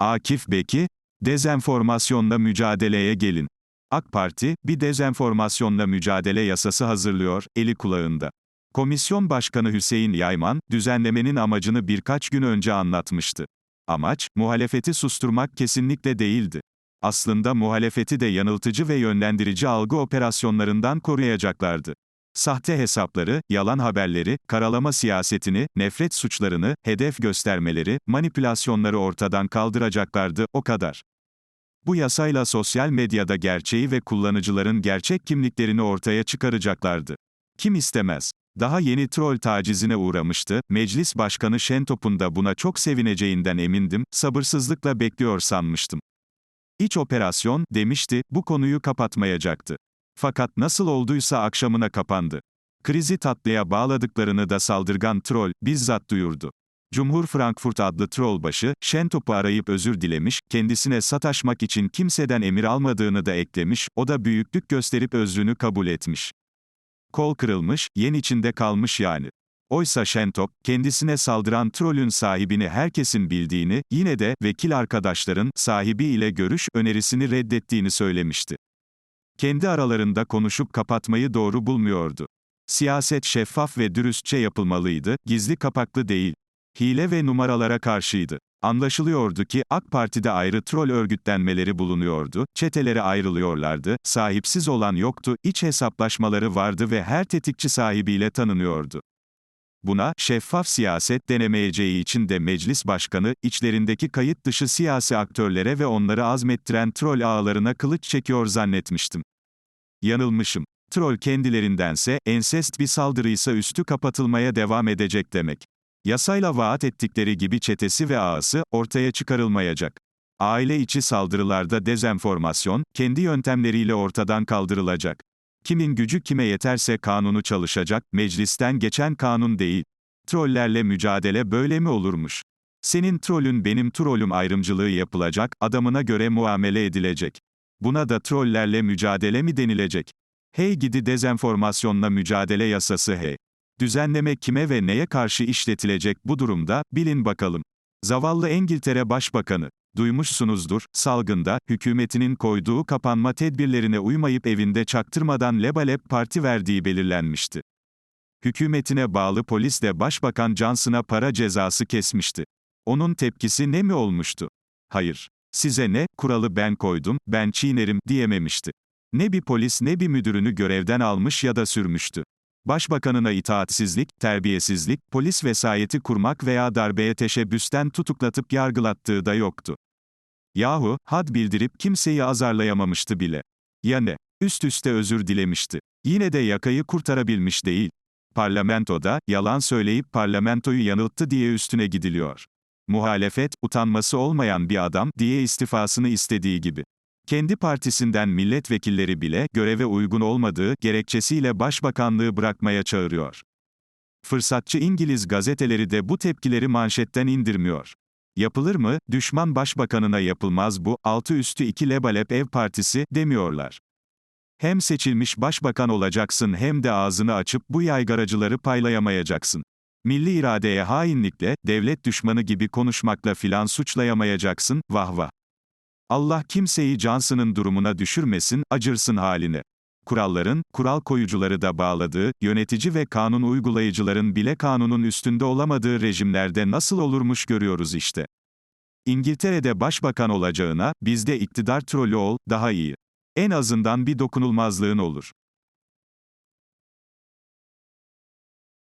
Akif Beki, dezenformasyonla mücadeleye gelin. AK Parti, bir dezenformasyonla mücadele yasası hazırlıyor, eli kulağında. Komisyon Başkanı Hüseyin Yayman, düzenlemenin amacını birkaç gün önce anlatmıştı. Amaç, muhalefeti susturmak kesinlikle değildi. Aslında muhalefeti de yanıltıcı ve yönlendirici algı operasyonlarından koruyacaklardı. Sahte hesapları, yalan haberleri, karalama siyasetini, nefret suçlarını, hedef göstermeleri, manipülasyonları ortadan kaldıracaklardı, o kadar. Bu yasayla sosyal medyada gerçeği ve kullanıcıların gerçek kimliklerini ortaya çıkaracaklardı. Kim istemez? Daha yeni troll tacizine uğramıştı, meclis başkanı Şentop'un da buna çok sevineceğinden emindim, sabırsızlıkla bekliyor sanmıştım. İç operasyon, demişti, bu konuyu kapatmayacaktı. Fakat nasıl olduysa akşamına kapandı. Krizi tatlıya bağladıklarını da saldırgan troll, bizzat duyurdu. Cumhur Frankfurt adlı trollbaşı, Şentop'u arayıp özür dilemiş, kendisine sataşmak için kimseden emir almadığını da eklemiş, o da büyüklük gösterip özrünü kabul etmiş. Kol kırılmış, yen içinde kalmış yani. Oysa Şentop, kendisine saldıran trollün sahibini herkesin bildiğini, yine de, vekil arkadaşların, sahibi ile görüş, önerisini reddettiğini söylemişti. Kendi aralarında konuşup kapatmayı doğru bulmuyordu. Siyaset şeffaf ve dürüstçe yapılmalıydı, gizli kapaklı değil. Hile ve numaralara karşıydı. Anlaşılıyordu ki, AK Parti'de ayrı troll örgütlenmeleri bulunuyordu, çetelere ayrılıyorlardı, sahipsiz olan yoktu, iç hesaplaşmaları vardı ve her tetikçi sahibiyle tanınıyordu. Buna, şeffaf siyaset denemeyeceği için de meclis başkanı, içlerindeki kayıt dışı siyasi aktörlere ve onları azmettiren troll ağlarına kılıç çekiyor zannetmiştim. Yanılmışım. Troll kendilerindense, ensest bir saldırıysa üstü kapatılmaya devam edecek demek. Yasayla vaat ettikleri gibi çetesi ve ağası, ortaya çıkarılmayacak. Aile içi saldırılarda dezenformasyon, kendi yöntemleriyle ortadan kaldırılacak. Kimin gücü kime yeterse kanunu çalışacak, meclisten geçen kanun değil. Trollerle mücadele böyle mi olurmuş? Senin trollün benim trollüm ayrımcılığı yapılacak, adamına göre muamele edilecek. Buna da trollerle mücadele mi denilecek? Hey gidi dezenformasyonla mücadele yasası hey. Düzenleme kime ve neye karşı işletilecek bu durumda, bilin bakalım. Zavallı İngiltere Başbakanı, duymuşsunuzdur, salgında, hükümetinin koyduğu kapanma tedbirlerine uymayıp evinde çaktırmadan lebalep parti verdiği belirlenmişti. Hükümetine bağlı polis de Başbakan Johnson'a para cezası kesmişti. Onun tepkisi ne mi olmuştu? Hayır. Size ne, kuralı ben koydum, ben çiğnerim, diyememişti. Ne bir polis ne bir müdürünü görevden almış ya da sürmüştü. Başbakanına itaatsizlik, terbiyesizlik, polis vesayeti kurmak veya darbeye teşebbüsten tutuklatıp yargılattığı da yoktu. Yahu, had bildirip kimseyi azarlayamamıştı bile. Ya ne? Üst üste özür dilemişti. Yine de yakayı kurtarabilmiş değil. Parlamentoda, yalan söyleyip parlamentoyu yanılttı diye üstüne gidiliyor. Muhalefet, utanması olmayan bir adam, diye istifasını istediği gibi. Kendi partisinden milletvekilleri bile, göreve uygun olmadığı, gerekçesiyle başbakanlığı bırakmaya çağırıyor. Fırsatçı İngiliz gazeteleri de bu tepkileri manşetten indirmiyor. Yapılır mı, düşman başbakanına yapılmaz bu, altı üstü iki lebalep ev partisi, demiyorlar. Hem seçilmiş başbakan olacaksın hem de ağzını açıp bu yaygaracıları paylayamayacaksın. Milli iradeye hainlikle, devlet düşmanı gibi konuşmakla filan suçlayamayacaksın, vah vah. Allah kimseyi Johnson'ın durumuna düşürmesin, acırsın haline. Kuralların, kural koyucuları da bağladığı, yönetici ve kanun uygulayıcıların bile kanunun üstünde olamadığı rejimlerde nasıl olurmuş görüyoruz işte. İngiltere'de başbakan olacağına, bizde iktidar trolü ol, daha iyi. En azından bir dokunulmazlığın olur.